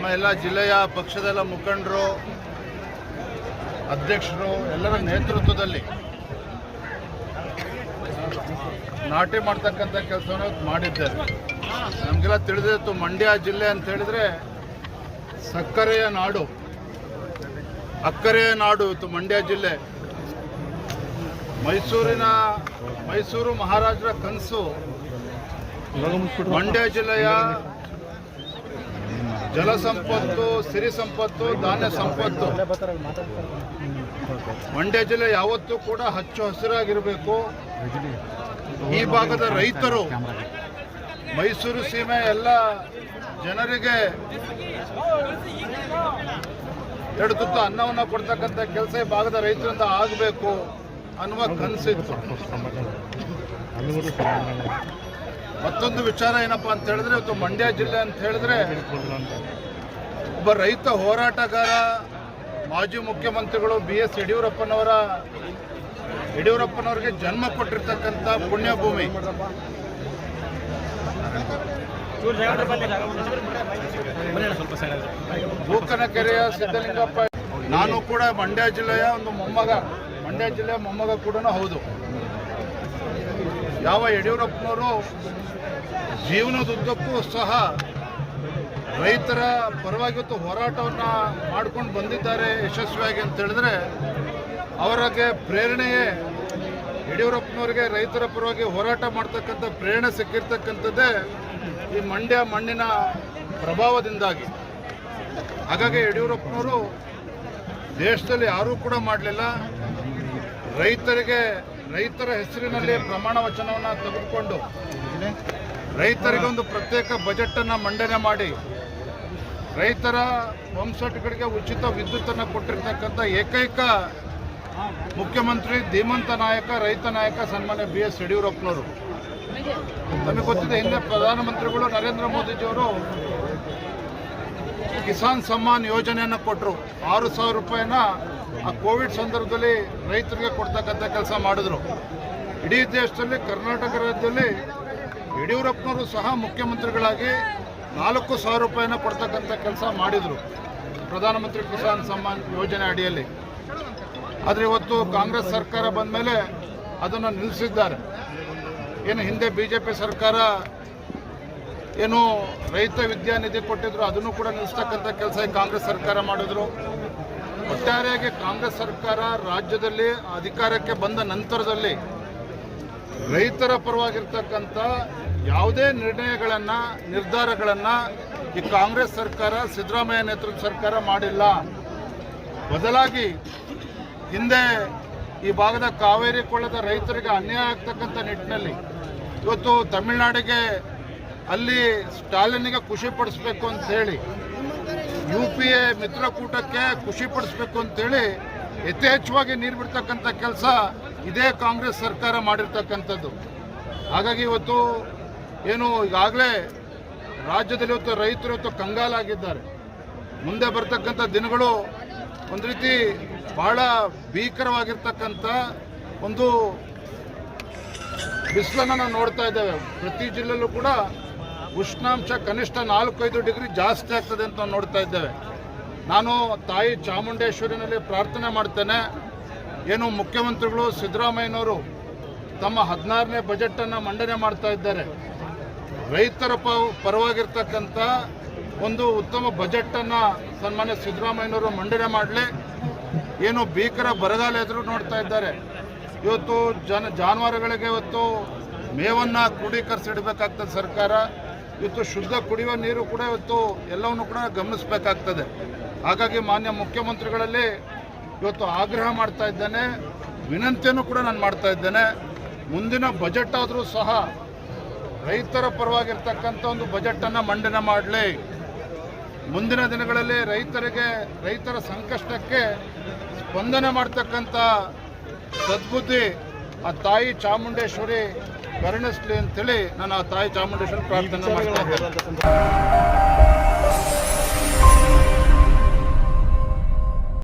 ನಮ್ಮ ಎಲ್ಲ ಜಿಲ್ಲೆಯ ಪಕ್ಷದ ಮುಖಂಡರು, ಅಧ್ಯಕ್ಷರು, ಎಲ್ಲರ ನೇತೃತ್ವದಲ್ಲಿ ನಾಟಿ ಮಾಡ್ತಕ್ಕಂಥ ಕೆಲಸವನ್ನು ಮಾಡಿದ್ದೇವೆ ನಮಗೆಲ್ಲ ತಿಳಿದಿತ್ತು, ಮಂಡ್ಯ ಜಿಲ್ಲೆ ಅಂತ ಹೇಳಿದ್ರೆ ಸಕ್ಕರೆಯ ನಾಡು, ಅಕ್ಕರೆಯ ನಾಡು ಇತ್ತು ಮಂಡ್ಯ ಜಿಲ್ಲೆ. ಮೈಸೂರಿನ ಮೈಸೂರು ಮಹಾರಾಜರ ಕನಸು ಮಂಡ್ಯ ಜಿಲ್ಲೆಯ ಜಲ ಸಂಪತ್ತು, ಸಿರಿ ಸಂಪತ್ತು, ಧಾನ್ಯ ಸಂಪತ್ತು. ಮಂಡ್ಯ ಜಿಲ್ಲೆ ಯಾವತ್ತೂ ಕೂಡ ಹಚ್ಚು ಹಸಿರಾಗಿರಬೇಕು. ಈ ಭಾಗದ ರೈತರು, ಮೈಸೂರು ಸೀಮೆ ಎಲ್ಲ ಜನರಿಗೆ ಎರಡು ತುತ್ತು ಅನ್ನವನ್ನು ಕೊಡ್ತಕ್ಕಂಥ ಕೆಲಸ ಈ ಭಾಗದ ರೈತರಿಂದ ಆಗಬೇಕು ಅನ್ನುವ ಕನಸಿತ್ತು. ಮತ್ತೊಂದು ವಿಚಾರ ಏನಪ್ಪ ಅಂತ ಹೇಳಿದ್ರೆ, ಇವತ್ತು ಮಂಡ್ಯ ಜಿಲ್ಲೆ ಅಂತ ಹೇಳಿದ್ರೆ, ಒಬ್ಬ ರೈತ ಹೋರಾಟಗಾರ, ಮಾಜಿ ಮುಖ್ಯಮಂತ್ರಿಗಳು ಬಿ ಎಸ್ ಯಡಿಯೂರಪ್ಪನವರ, ಯಡಿಯೂರಪ್ಪನವರಿಗೆ ಜನ್ಮ ಕೊಟ್ಟಿರ್ತಕ್ಕಂಥ ಪುಣ್ಯಭೂಮಿ. ಬೂಕನಕೆರೆಯ ಸಿದ್ದಲಿಂಗಪ್ಪ ನಾನು ಕೂಡ ಮಂಡ್ಯ ಜಿಲ್ಲೆಯ ಒಂದು ಮೊಮ್ಮಗ. ಮಂಡ್ಯ ಜಿಲ್ಲೆಯ ಮೊಮ್ಮಗ ಕೂಡ ಹೌದು. ಯಾವ ಯಡಿಯೂರಪ್ಪನವರು ಜೀವನದುದ್ದಕ್ಕೂ ಸಹ ರೈತರ ಪರವಾಗಿತ್ತು ಹೋರಾಟವನ್ನು ಮಾಡ್ಕೊಂಡು ಬಂದಿದ್ದಾರೆ ಯಶಸ್ವಿಯಾಗಿ ಅಂತ ಹೇಳಿದ್ರೆ, ಅವರಿಗೆ ಪ್ರೇರಣೆಯೇ ಯಡಿಯೂರಪ್ಪನವರಿಗೆ ರೈತರ ಪರವಾಗಿ ಹೋರಾಟ ಮಾಡ್ತಕ್ಕಂಥ ಪ್ರೇರಣೆ ಸಿಕ್ಕಿರ್ತಕ್ಕಂಥದ್ದೇ ಈ ಮಂಡ್ಯ ಮಣ್ಣಿನ ಪ್ರಭಾವದಿಂದಾಗಿ. ಹಾಗಾಗಿ ಯಡಿಯೂರಪ್ಪನವರು ದೇಶದಲ್ಲಿ ಯಾರೂ ಕೂಡ ಮಾಡಲಿಲ್ಲ. ರೈತರಿಗೆ ರೈತರ ಹೆಸರಿನಲ್ಲಿ ಪ್ರಮಾಣ ವಚನವನ್ನು ತೆಗೆದುಕೊಂಡು ರೈತರಿಗೆ ಒಂದು ಪ್ರತ್ಯೇಕ ಬಜೆಟನ್ನು ಮಂಡನೆ ಮಾಡಿ ರೈತರ ಪಂಪ್ಸೆಟ್ಗಳಿಗೆ ಉಚಿತ ವಿದ್ಯುತ್ತನ್ನು ಕೊಟ್ಟಿರ್ತಕ್ಕಂಥ ಏಕೈಕ ಮುಖ್ಯಮಂತ್ರಿ ಧೀಮಂತ ನಾಯಕ, ರೈತ ನಾಯಕ ಸನ್ಮಾನ್ಯ ಬಿ ಎಸ್ ಯಡಿಯೂರಪ್ಪನವರು. ನಮಗೆ ಗೊತ್ತಿದೆ, ಹಿಂದೆ ಪ್ರಧಾನಮಂತ್ರಿಗಳು ನರೇಂದ್ರ ಮೋದಿಜಿಯವರು ಕಿಸಾನ್ ಸಮ್ಮಾನ್ ಯೋಜನೆಯನ್ನು ಕೊಟ್ಟರು ಆರು ಸಾವಿರ ರೂಪಾಯಿನ ಆ ಕೋವಿಡ್ ಸಂದರ್ಭದಲ್ಲಿ ರೈತರಿಗೆ ಕೊಡ್ತಕ್ಕಂಥ ಕೆಲಸ ಮಾಡಿದ್ರು. ಇಡೀ ದೇಶದಲ್ಲಿ, ಕರ್ನಾಟಕ ರಾಜ್ಯದಲ್ಲಿ ಯಡಿಯೂರಪ್ಪನವರು ಸಹ ಮುಖ್ಯಮಂತ್ರಿಗಳಾಗಿ ನಾಲ್ಕು ಸಾವಿರ ರೂಪಾಯಿನ ಕೊಡ್ತಕ್ಕಂಥ ಕೆಲಸ ಮಾಡಿದರು ಪ್ರಧಾನಮಂತ್ರಿ ಕಿಸಾನ್ ಸಮ್ಮಾನ್ ಯೋಜನೆ ಅಡಿಯಲ್ಲಿ. ಆದರೆ ಇವತ್ತು ಕಾಂಗ್ರೆಸ್ ಸರ್ಕಾರ ಬಂದ ಮೇಲೆ ಅದನ್ನು ನಿಲ್ಲಿಸಿದ್ದಾರೆ ಏನು ಹಿಂದೆ ಬಿ ಸರ್ಕಾರ ಏನು ರೈತ ವಿದ್ಯಾನಿಧಿ ಕೊಟ್ಟಿದ್ರು, ಅದನ್ನು ಕೂಡ ನಿಲ್ಲಿಸ್ತಕ್ಕಂಥ ಕೆಲಸ ಕಾಂಗ್ರೆಸ್ ಸರ್ಕಾರ ಮಾಡಿದ್ರು. ಒಟ್ಟಾರೆಯಾಗಿ ಕಾಂಗ್ರೆಸ್ ಸರ್ಕಾರ ರಾಜ್ಯದಲ್ಲಿ ಅಧಿಕಾರಕ್ಕೆ ಬಂದ ನಂತರದಲ್ಲಿ ರೈತರ ಪರವಾಗಿರ್ತಕ್ಕಂಥ ಯಾವುದೇ ನಿರ್ಣಯಗಳನ್ನು, ನಿರ್ಧಾರಗಳನ್ನು ಈ ಕಾಂಗ್ರೆಸ್ ಸರ್ಕಾರ, ಸಿದ್ದರಾಮಯ್ಯ ನೇತೃತ್ವ ಸರ್ಕಾರ ಮಾಡಿಲ್ಲ. ಬದಲಾಗಿ ಹಿಂದೆ ಈ ಭಾಗದ ಕಾವೇರಿ ಕೊಳ್ಳದ ರೈತರಿಗೆ ಅನ್ಯಾಯ ಆಗ್ತಕ್ಕಂಥ ನಿಟ್ಟಿನಲ್ಲಿ ಇವತ್ತು ತಮಿಳುನಾಡಿಗೆ ಅಲ್ಲಿ ಸ್ಟಾಲಿನ್ಗೆ ಖುಷಿ ಪಡಿಸ್ಬೇಕು ಅಂತ ಹೇಳಿ ಯು ಪಿ ಎ ಮಿತ್ರಕೂಟಕ್ಕೆ ಖುಷಿ ಪಡಿಸ್ಬೇಕು ಅಂತೇಳಿ ಯಥೇಚ್ಛವಾಗಿ ನೀರು ಬಿಡ್ತಕ್ಕಂಥ ಕೆಲಸ ಇದೇ ಕಾಂಗ್ರೆಸ್ ಸರ್ಕಾರ ಮಾಡಿರ್ತಕ್ಕಂಥದ್ದು. ಹಾಗಾಗಿ ಇವತ್ತು ಏನು ಈಗಾಗಲೇ ರಾಜ್ಯದಲ್ಲಿ ಇವತ್ತು ರೈತರು ಇವತ್ತು ಕಂಗಾಲಾಗಿದ್ದಾರೆ. ಮುಂದೆ ಬರ್ತಕ್ಕಂಥ ದಿನಗಳು ಒಂದು ರೀತಿ ಬಹಳ ಭೀಕರವಾಗಿರ್ತಕ್ಕಂಥ ಒಂದು ಬಿಸಿಲನ್ನು ನಾವು ನೋಡ್ತಾ ಇದ್ದೇವೆ. ಪ್ರತಿ ಜಿಲ್ಲೆಯಲ್ಲೂ ಕೂಡ ಉಷ್ಣಾಂಶ ಕನಿಷ್ಠ ನಾಲ್ಕೈದು ಡಿಗ್ರಿ ಜಾಸ್ತಿ ಆಗ್ತದೆ ಅಂತ ನಾವು ನೋಡ್ತಾ ಇದ್ದೇವೆ. ನಾನು ತಾಯಿ ಚಾಮುಂಡೇಶ್ವರಿನಲ್ಲಿ ಪ್ರಾರ್ಥನೆ ಮಾಡ್ತೇನೆ. ಏನು ಮುಖ್ಯಮಂತ್ರಿಗಳು ಸಿದ್ದರಾಮಯ್ಯನವರು ತಮ್ಮ ಹದಿನಾರನೇ ಬಜೆಟನ್ನು ಮಂಡನೆ ಮಾಡ್ತಾ ಇದ್ದಾರೆ. ರೈತರ ಪ, ಪರವಾಗಿರ್ತಕ್ಕಂಥ ಒಂದು ಉತ್ತಮ ಬಜೆಟನ್ನು ಸನ್ಮಾನ್ಯ ಸಿದ್ದರಾಮಯ್ಯನವರು ಮಂಡನೆ ಮಾಡಲಿ. ಏನು ಭೀಕರ ಬರಗಾಲ ಎದುರು ನೋಡ್ತಾ ಇದ್ದಾರೆ. ಇವತ್ತು ಜನ, ಜಾನುವಾರುಗಳಿಗೆ ಇವತ್ತು ಮೇವನ್ನು ಕ್ರೋಢೀಕರಿಸಿಡಬೇಕಾಗ್ತದೆ ಸರ್ಕಾರ. ಇವತ್ತು ಶುದ್ಧ ಕುಡಿಯುವ ನೀರು ಕೂಡ ಇವತ್ತು ಎಲ್ಲವನ್ನು ಕೂಡ ಗಮನಿಸಬೇಕಾಗ್ತದೆ. ಹಾಗಾಗಿ ಮಾನ್ಯ ಮುಖ್ಯಮಂತ್ರಿಗಳಲ್ಲಿ ಇವತ್ತು ಆಗ್ರಹ ಮಾಡ್ತಾ ಇದ್ದೇನೆ. ವಿನಂತಿಯನ್ನು ಕೂಡ ನಾನು ಮಾಡ್ತಾ ಇದ್ದೇನೆ. ಮುಂದಿನ ಬಜೆಟ್ ಆದರೂ ಸಹ ರೈತರ ಪರವಾಗಿರ್ತಕ್ಕಂಥ ಒಂದು ಬಜೆಟನ್ನು ಮಂಡನೆ ಮಾಡಲಿ. ಮುಂದಿನ ದಿನಗಳಲ್ಲಿ ರೈತರಿಗೆ, ರೈತರ ಸಂಕಷ್ಟಕ್ಕೆ ಸ್ಪಂದನೆ ಮಾಡ್ತಕ್ಕಂಥ ಸದ್ಬುದ್ಧಿ ಆ ತಾಯಿ ಚಾಮುಂಡೇಶ್ವರಿ ಕರುಣಿಸ್ಲಿ ಅಂತೇಳಿ ನಾನು ಆ ತಾಯಿ ಚಾಮುಂಡೇಶ್ವರಿ ಪ್ರಾರ್ಥನೆ ಮಾಡ್ತಾ